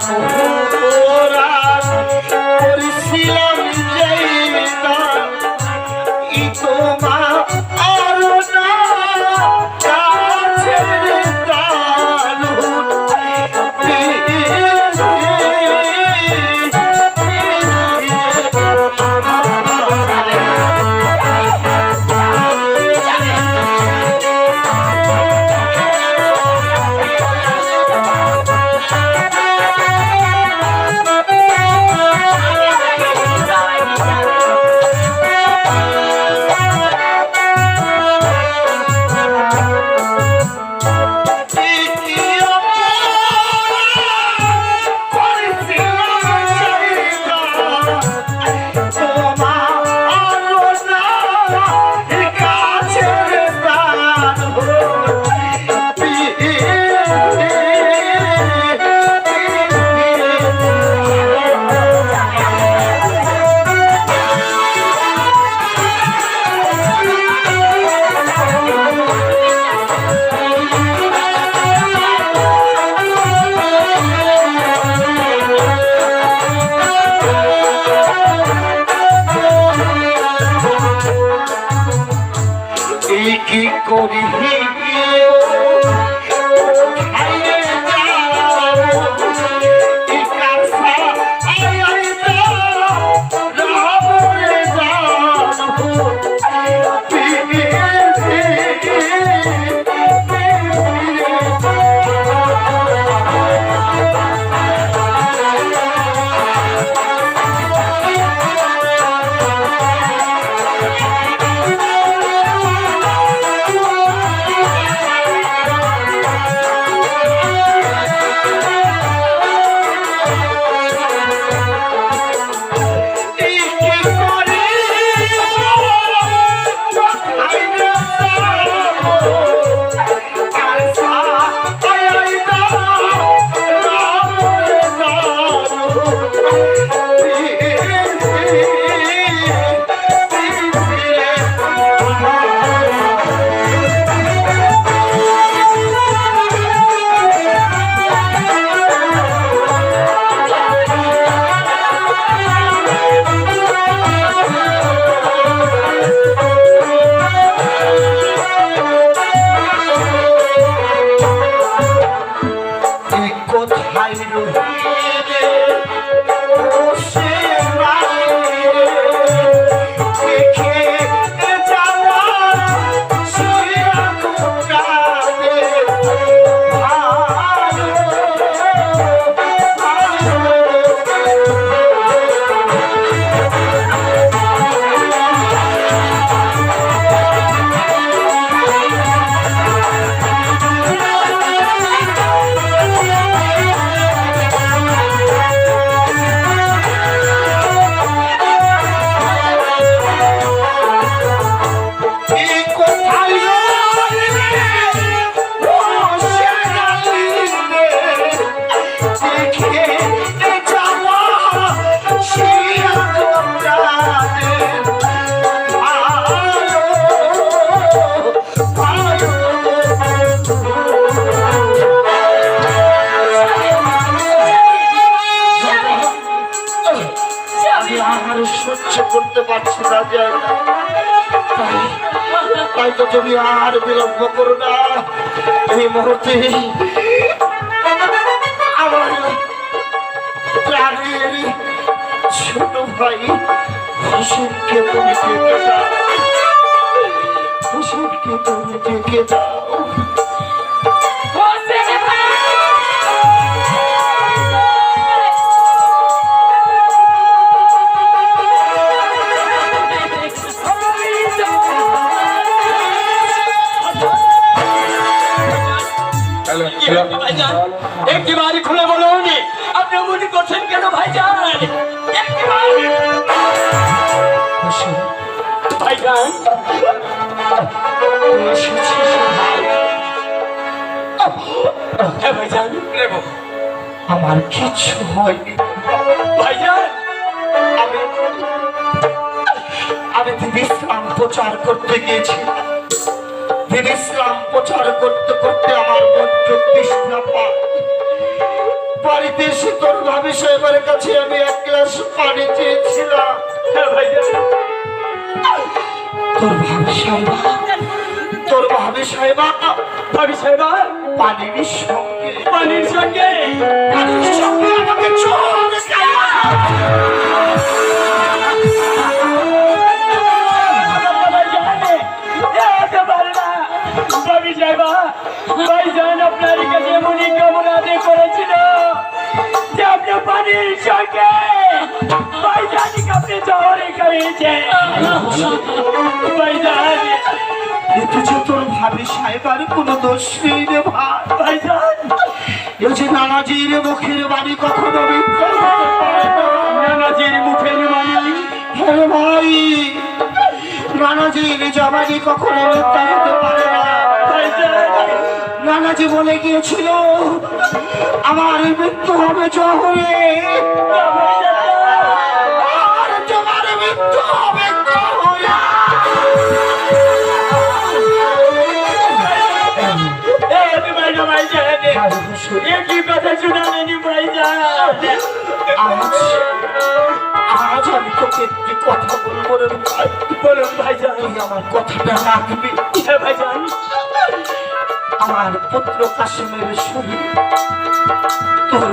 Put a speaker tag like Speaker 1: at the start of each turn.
Speaker 1: Oh. করি কোথায় I do. পারছি না যে তাই- তাই তো তুমি আর বিলম্ব করো না। এই মুহূর্তে আমার প্রাণের ছোট ভাই হোসেনকে তুমি ডেকে দাও। তুমি ডেকে দাও।
Speaker 2: মনে করছেন কেন ভাইজান? ভাইজান। হ্যাঁ ভাইজান। নেব।
Speaker 1: আমার কিছু হয়নি।
Speaker 2: ভাইজান।
Speaker 1: আমি আমি দিন ইসলাম প্রচার করতে গিয়েছি। দিন ইসলাম প্রচার করতে করতে আমার বড্ড তৃষ্ণা পায় বাড়িতে তোমার কাছে আমি এক গ্লাস পানি চেয়েছিলাম।
Speaker 2: হ্যাঁ
Speaker 1: তোর ভাবি সাহেবা তোর ভাবি সাহেবা
Speaker 2: ভাবি সাহেবা।
Speaker 1: পানির সঙ্গে।
Speaker 2: পানির সঙ্গে।
Speaker 1: পানির সঙ্গে আমাকে চোর
Speaker 2: ভাবি সাহেবা ভাইজান আপনার কাছে এমনই কেমন করেছিল। যে আপনি পানির সঙ্গে। ভাইজানকে আপনি শহরে খাইয়েছে ভাইজান
Speaker 1: এতে যে তোর ভাবি সাহেবার কোনো দোষ নেই রে ভাই।
Speaker 2: ভাইজান
Speaker 1: এ যে নানাজির মুখের বাণী কখনো।
Speaker 2: নানাজির মুখের বাণী।
Speaker 1: হ্যাঁ ভাই নানাজির জবানি কখনো মিথ্যা হতে পারে না। নানাজি বলে গিয়েছিল আমার মৃত্যু হবে জহরে। তোমার মৃত্যু হবে জহরে। আজ আজ আমি তোকে একটি কথা বলব ভাই।
Speaker 2: বলুন ভাইজান।
Speaker 1: আমার কথাটা রাখবি।
Speaker 2: হ্যাঁ ভাইজান।
Speaker 1: আমার পুত্র কাশ্মীর শহীদ তোর